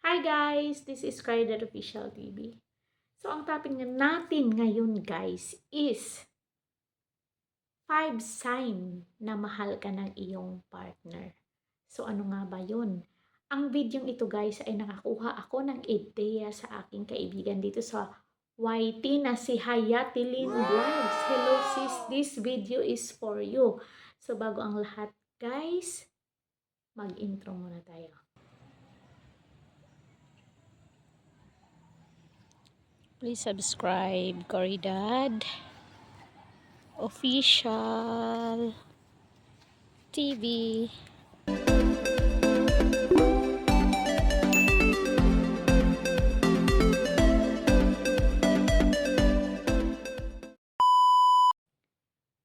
Hi guys! This is Carded Official TV. So, ang topic natin ngayon guys is five sign na mahal ka ng iyong partner. So, ano nga ba yun? Ang video ito guys ay nakakuha ako ng ideya sa aking kaibigan dito sa YT na si Hayati Lynn Vlogs. Hello sis, this video is for you. So, bago ang lahat guys, mag-intro muna tayo. Please subscribe, Coridad Official TV.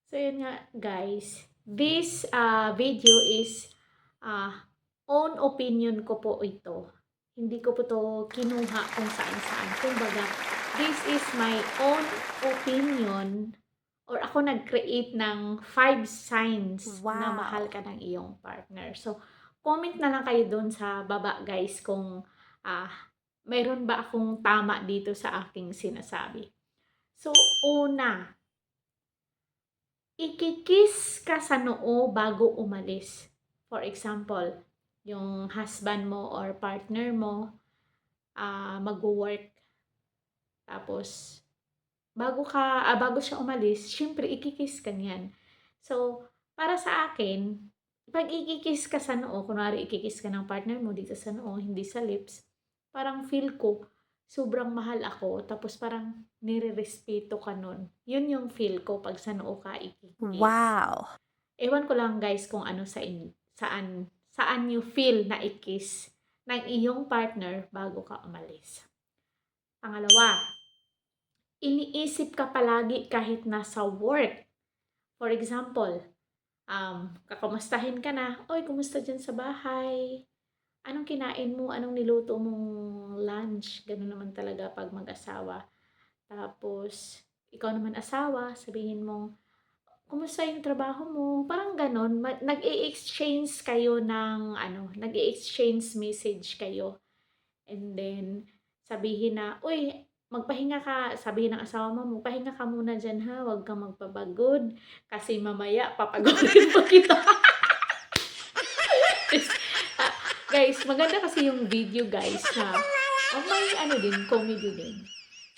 So, yun nga, guys. This uh, video is uh, own opinion ko po ito. Hindi ko po to kinuha kung saan-saan. Kumbaga, this is my own opinion or ako nag-create ng five signs na Wow. mahal ka ng iyong partner. So, comment na lang kayo doon sa baba, guys, kung ah mayroon ba akong tama dito sa aking sinasabi. So, una, ikikiss ka sa noo bago umalis. For example, yung husband mo or partner mo ah mag-work. Tapos, bago ka, ah, bago siya umalis, syempre ikikiss ka niyan. So, para sa akin, pag ikikiss ka sa noo, kunwari ikikiss ka ng partner mo dito sa noo, hindi sa lips, parang feel ko, sobrang mahal ako, tapos parang nire-respeto ka nun. Yun yung feel ko pag sa noo ka ikikiss. Wow. Ewan ko lang guys kung ano sa in, saan, saan you feel na i-kiss ng iyong partner bago ka umalis. Pangalawa, iniisip ka palagi kahit nasa work. For example, um, kakamustahin ka na, Oy, kumusta dyan sa bahay? Anong kinain mo? Anong niluto mong lunch? Ganun naman talaga pag mag-asawa. Tapos, ikaw naman asawa, sabihin mo, kumusta yung trabaho mo? Parang ganon. Ma- Nag-i-exchange kayo ng, ano, nag-i-exchange message kayo. And then, sabihin na, uy, magpahinga ka, sabihin ng asawa mo, magpahinga ka muna dyan ha, huwag kang magpapagod. Kasi mamaya, papagodin mo kita. Ah, guys, maganda kasi yung video guys na oh, may ano din, comedy din.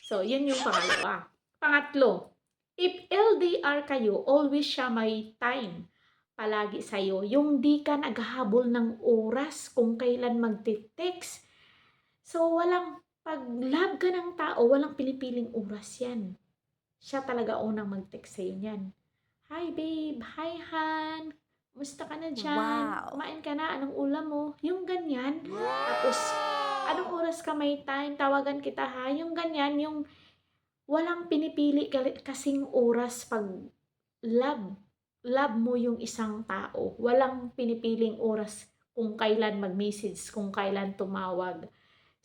So, yun yung pangalawa. Pangatlo, if LDR kayo, always siya may time palagi sa'yo. Yung di ka naghahabol ng oras kung kailan magte-text. So, walang, pag love ka ng tao, walang pinipiling oras yan. Siya talaga unang mag-text sa'yo niyan. Hi babe, hi Han, Musta ka na dyan? Wow. Kumain ka na? Anong ulam mo? Yung ganyan. Tapos, anong oras ka may time? Tawagan kita ha? Yung ganyan, yung walang pinipili kasing oras pag love. Love mo yung isang tao. Walang pinipiling oras kung kailan mag-message, kung kailan tumawag.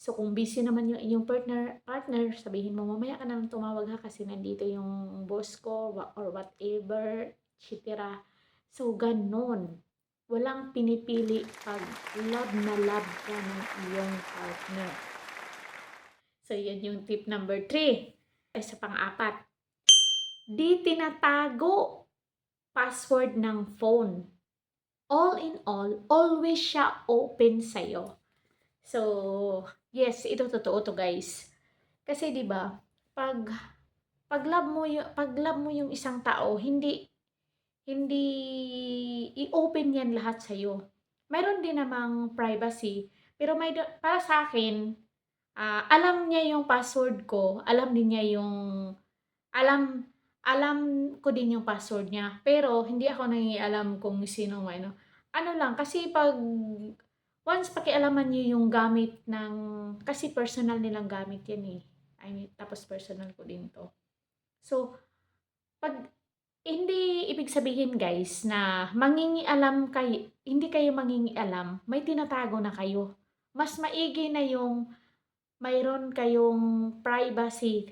So, kung busy naman yung inyong partner, partner, sabihin mo, mamaya ka nang tumawag ha kasi nandito yung boss ko or whatever, etc. So, ganon. Walang pinipili pag love na love ka ng iyong partner. So, yan yung tip number three. Ay, sa pang-apat. Di tinatago password ng phone. All in all, always siya open sa'yo. So, yes, ito totoo to guys. Kasi 'di ba, pag pag love mo yung pag love mo yung isang tao, hindi hindi i-open yan lahat sa iyo. Mayroon din namang privacy, pero may para sa akin, ah, alam niya yung password ko, alam din niya yung alam alam ko din yung password niya, pero hindi ako nangialam kung sino may ano. Ano lang kasi pag once pakialaman niyo yung gamit ng kasi personal nilang gamit yan eh. I mean, tapos personal ko din to. So, pag hindi ibig sabihin guys na mangingialam kayo, hindi kayo mangingialam, may tinatago na kayo. Mas maigi na yung mayroon kayong privacy.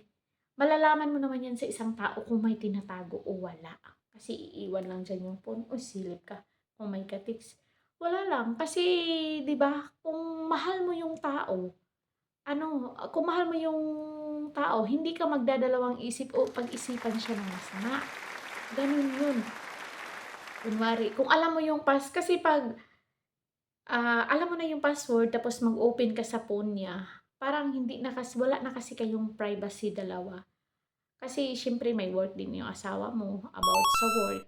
Malalaman mo naman yan sa isang tao kung may tinatago o wala. Kasi iiwan lang dyan yung phone o silip ka kung may katix. Wala lang. Kasi, di ba, kung mahal mo yung tao, ano, kung mahal mo yung tao, hindi ka magdadalawang isip o pag-isipan siya ng masama. Ganun yun. Kunwari, kung alam mo yung pass, kasi pag ah, alam mo na yung password, tapos mag-open ka sa phone niya, parang hindi na kasi, wala na kasi kayong privacy dalawa. Kasi, syempre, may work din yung asawa mo about sa work.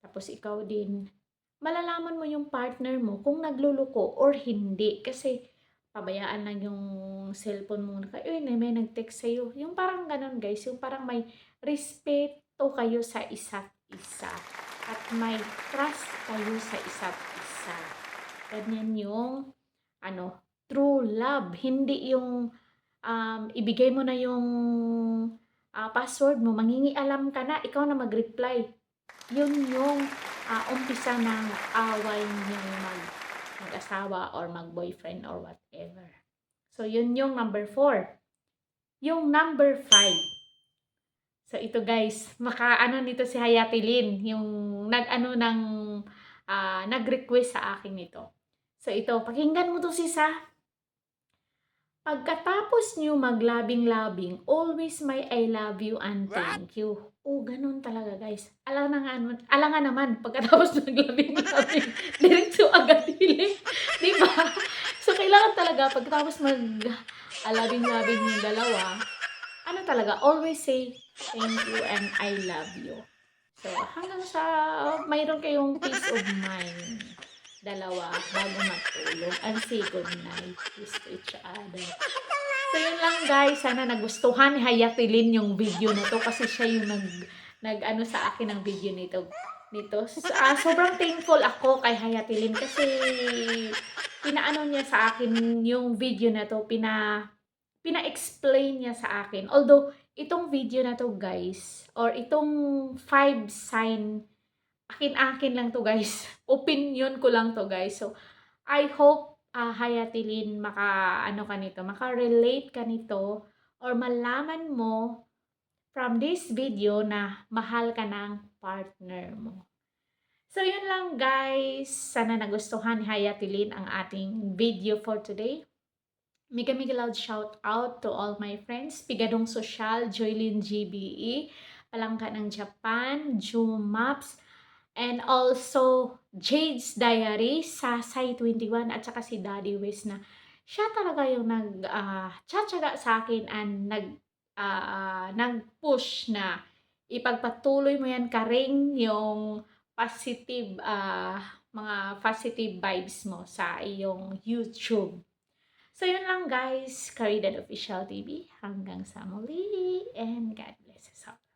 Tapos, ikaw din. Malalaman mo yung partner mo kung nagluluko or hindi. Kasi, pabayaan lang yung cellphone mo. na, Uy, may nag-text sa'yo. Yung parang ganun, guys. Yung parang may respeto kayo sa isa't isa. At may trust kayo sa isa't isa. Ganyan yung, ano, true love. Hindi yung, um, ibigay mo na yung ah, password mo, mangingialam ka na, ikaw na mag-reply. Yun yung ah, umpisa ng away niyong mag, mag-asawa or mag-boyfriend or whatever. So, yun yung number four. Yung number five. So, ito guys, maka-ano nito si Hayati Lin, yung nag-ano ng, ah, nag-request sa akin nito. So, ito, pakinggan mo to sisa. Pagkatapos nyo maglabing-labing, always may I love you and thank you. Oh, ganun talaga guys. Alam na nga, naman- alam nga naman, pagkatapos maglabing-labing, diretso agad hiling. Di ba? So, kailangan talaga, pagkatapos mag ah, labing-labing yung dalawa, ano talaga, always say thank you and I love you. So, hanggang sa mayroon kayong peace of mind dalawa bago matulog and say good night kiss to each other. So yun lang guys, sana nagustuhan ni Hayati Lin yung video na to kasi siya yung nag, nag ano sa akin ng video nito. nito. So, ah, sobrang thankful ako kay Hayati Lin kasi pinaano niya sa akin yung video na to, pina pina-explain niya sa akin. Although, itong video na to guys, or itong five sign akin-akin lang to guys. Opinion ko lang to guys. So, I hope uh, Hayati Lin maka ano ka nito, maka-relate ka nito or malaman mo from this video na mahal ka ng partner mo. So, yun lang guys. Sana nagustuhan ni Hayati Lin ang ating video for today. Mega mega loud shout out to all my friends. Pigadong Social, Joylyn GBE, Palangka ng Japan, Jumaps, and also Jade's Diary, Sasay 21 at saka si Daddy West na siya talaga yung nag uh, sa akin and nag uh, nag-push na ipagpatuloy mo yan karing yung positive uh, mga positive vibes mo sa iyong YouTube. So, yun lang guys. Caridad Official TV. Hanggang sa muli. And God bless us all.